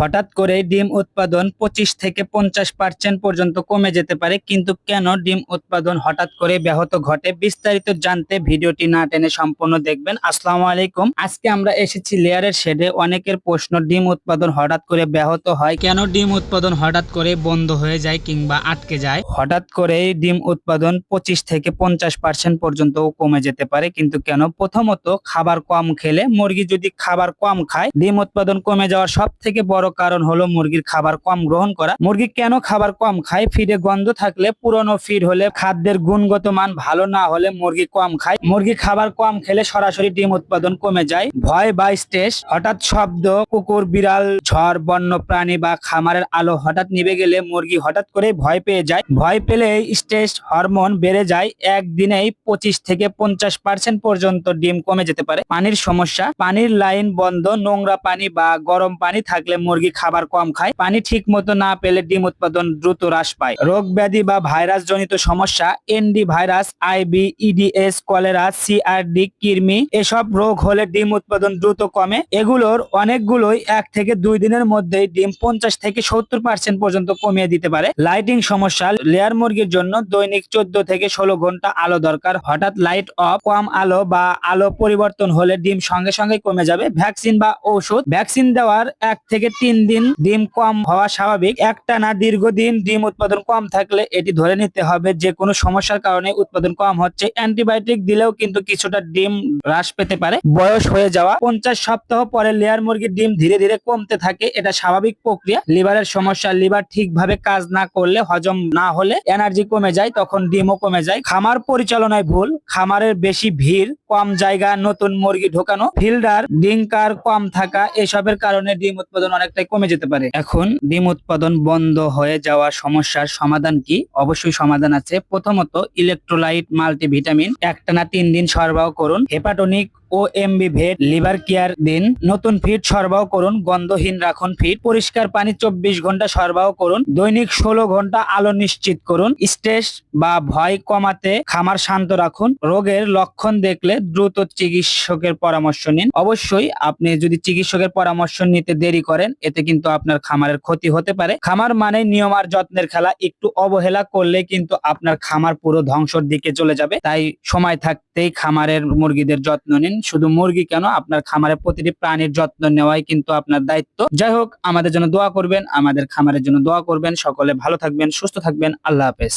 হঠাৎ করে ডিম উৎপাদন পঁচিশ থেকে পঞ্চাশ পার্সেন্ট পর্যন্ত কমে যেতে পারে, কিন্তু কেন ডিম উৎপাদন হঠাৎ করে ব্যাহত ঘটে বিস্তারিত জানতে ভিডিওটি না টেনে সম্পূর্ণ দেখবেন। আসসালামু আলাইকুম। আজকে আমরা এসেছি লেয়ারের শেডে, অনেকের প্রশ্ন, ডিম উৎপাদন হঠাৎ করে ব্যাহত হয় কেন? ডিম উৎপাদন হঠাৎ করে বন্ধ হয়ে যায় কিংবা আটকে যায়? হঠাৎ করে ডিম উৎপাদন পঁচিশ থেকে পঞ্চাশ পার্সেন্ট পর্যন্ত কমে যেতে পারে, কিন্তু কেন? প্রথমত, খাবার কম খেলে মুরগি যদি খাবার কম খায়, ডিম উৎপাদন কমে যাওয়ার সব থেকে বড় কারণ হলো মুরগির খাবার কম গ্রহণ করা। মুরগি কেন খাবার কম খায়? ফিডে গন্ধ থাকলে পুরনো ফিড হলে খাদ্যের গুণগত মান ভালো না হলে মুরগি কম খায়। মুরগি খাবার কম খেলে সরাসরি ডিম উৎপাদন কমে যায়। ভয় বা স্ট্রেস হঠাৎ শব্দ, কুকুর, বিড়াল, ঝড়, বন্য প্রাণী বা খামারের আলো হঠাৎ নিভে গেলে মুরগি হঠাৎ করে ভয় পেয়ে যায়। ভয় পেলে স্ট্রেস হরমোন বেড়ে যায়। একদিনেই পঁচিশ থেকে পঞ্চাশ পার্সেন্ট পর্যন্ত ডিম কমে যেতে পারে। পানির সমস্যা, পানির লাইন বন্ধ, নোংরা পানি বা গরম পানি থাকলে মুরগি খাবার কম খায়, পানি ঠিক মতো না পেলে ডিম উৎপাদন দ্রুত হ্রাস পায়। রোগ ব্যাধি বা ভাইরাস জনিত সমস্যা ND virus IB EDS cholera CRD কৃমি, এসব রোগ হলে ডিম উৎপাদন দ্রুত কমে। এগুলোর অনেকগুলোই এক থেকে দুই দিনের মধ্যেই ডিম পঞ্চাশ থেকে সত্তর পার্সেন্ট পর্যন্ত কমিয়ে দিতে পারে। লাইটিং সমস্যা, লেয়ার মুরগির জন্য দৈনিক চোদ্দ থেকে ষোলো ঘণ্টা আলো দরকার। হঠাৎ লাইট অফ, কম আলো বা আলো পরিবর্তন হলে ডিম সঙ্গে সঙ্গে কমে যাবে। ভ্যাকসিন বা ঔষধ ভ্যাকসিন দেওয়ার এক থেকে তিন দিন ডিম কম হওয়া স্বাভাবিক। একটানা দীর্ঘদিন ডিম উৎপাদন কম থাকলে এটি ধরে নিতে হবে যে কোনো সমস্যার কারণে উৎপাদন কম হচ্ছে। অ্যান্টিবায়োটিক দিলেও কিন্তু কিছুটা ডিম হ্রাস পেতে পারে। বয়স হয়ে যাওয়া পঞ্চাশ সপ্তাহ পরে লেয়ার মুরগির ডিম ধীরে ধীরে কমতে থাকে। এটা স্বাভাবিক প্রক্রিয়া। লিভারের সমস্যা, লিভার ঠিকভাবে কাজ না করলে, হজম না হলে এনার্জি কমে যায়, তখন ডিমও কমে যায়। খামার পরিচালনায় ভুল। খামারের বেশি ভিড়, কম জায়গা, নতুন মুরগি ঢোকানো, ফিল্ডার, ডিঙ্কার কম থাকা, এসবের কারণে ডিম উৎপাদন অনেকটাই কমে যেতে পারে। এখন ডিম উৎপাদন বন্ধ হয়ে যাওয়া সমস্যার সমাধান কি? অবশ্যই সমাধান আছে। প্রথমত ইলেকট্রোলাইট মাল্টিভিটামিন একটানা তিন দিন সরবরাহ করুন। হেপাটনিক ও এমবি ভেট, লিভার কেয়ার দিন, নতুন ফিড সরবরাহ করুন, গন্ধহীন রাখুন ফিড পরিষ্কার পানি চব্বিশ ঘণ্টা সরবরাহ করুন, দৈনিক ষোলো ঘণ্টা আলো নিশ্চিত করুন, স্ট্রেস বা ভয় কমাতে খামার শান্ত রাখুন, রোগের লক্ষণ দেখলে দ্রুত চিকিৎসকের পরামর্শ নিন, অবশ্যই আপনি যদি চিকিৎসকের পরামর্শ নিতে দেরি করেন, এতে কিন্তু আপনার খামারের ক্ষতি হতে পারে, খামার মানে নিয়ম আর যত্নের খেলা, একটু অবহেলা করলে কিন্তু আপনার খামার পুরো ধ্বংসর দিকে চলে যাবে, তাই সময় থাকতেই খামারের মুরগিদের যত্ন নিন শুধু মুরগি কেন, আপনার খামারে প্রতিটি প্রাণীর যত্ন নেওয়াই কিন্তু আপনার দায়িত্ব। যাই হোক, আমাদের জন্য দোয়া করবেন, আমাদের খামারের জন্য দোয়া করবেন। সকলে ভালো থাকবেন, সুস্থ থাকবেন। আল্লাহ হাফেজ।